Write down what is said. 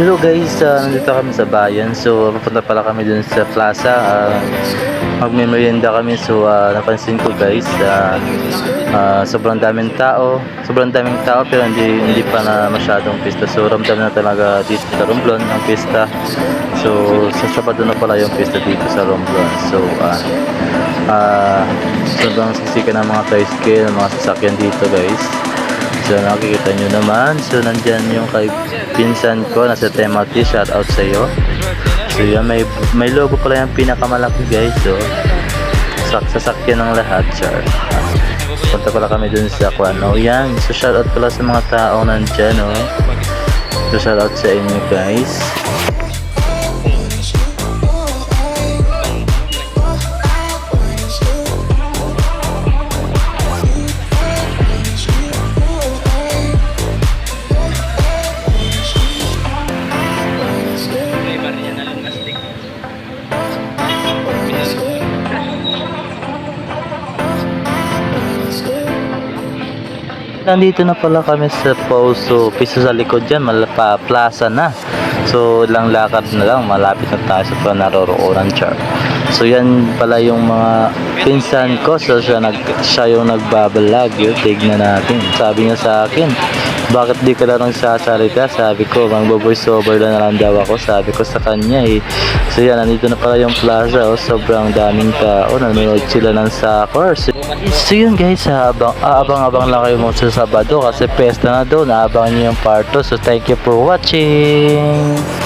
Hello guys, uh, nandito kami sa bayan. So, papunta pala kami dun sa plaza. Uh, Magme-merienda kami. So, uh, napansin ko guys, uh, uh, sobrang daming tao. Sobrang daming tao pero hindi, hindi pa na masyadong pista. So, ramdam na talaga dito sa Romblon ang pista. So, sa Sabado na pala yung pista dito sa Romblon. So, uh, uh, sobrang sisika ng mga tricycle, ng mga sasakyan dito guys. So nakikita nyo naman. So nandyan yung kay pinsan ko. Nasa Temati. Shout out sa iyo. So yan. May, may logo pala yung pinakamalaki guys. So sak sasakyan ng lahat. Char. Punta pala kami dun sa. Oh yan. So shout out pala sa mga tao nandyan. Oh. So shout out sa inyo guys. Nandito na pala kami sa Poso. Piso sa likod dyan, malapa plaza na. So, ilang lakad na lang, malapit na tayo sa panaroroonan, char. So, yan pala yung mga pinsan ko. So, siya, nag, siya yung nagbabalag. Yun, tignan natin. Sabi niya sa akin, bakit di ka lang sasalita? Sabi ko, mag-voice over na lang daw ako. Sabi ko sa kanya eh. So, yan, nandito na pala yung plaza. Oh, sobrang daming tao. Nanonood sila ng soccer. So, so yun guys, abang, abang-abang lang kayo mo sa Sabado kasi pesta na doon. Abang niyo yung part 2. So, thank you for watching.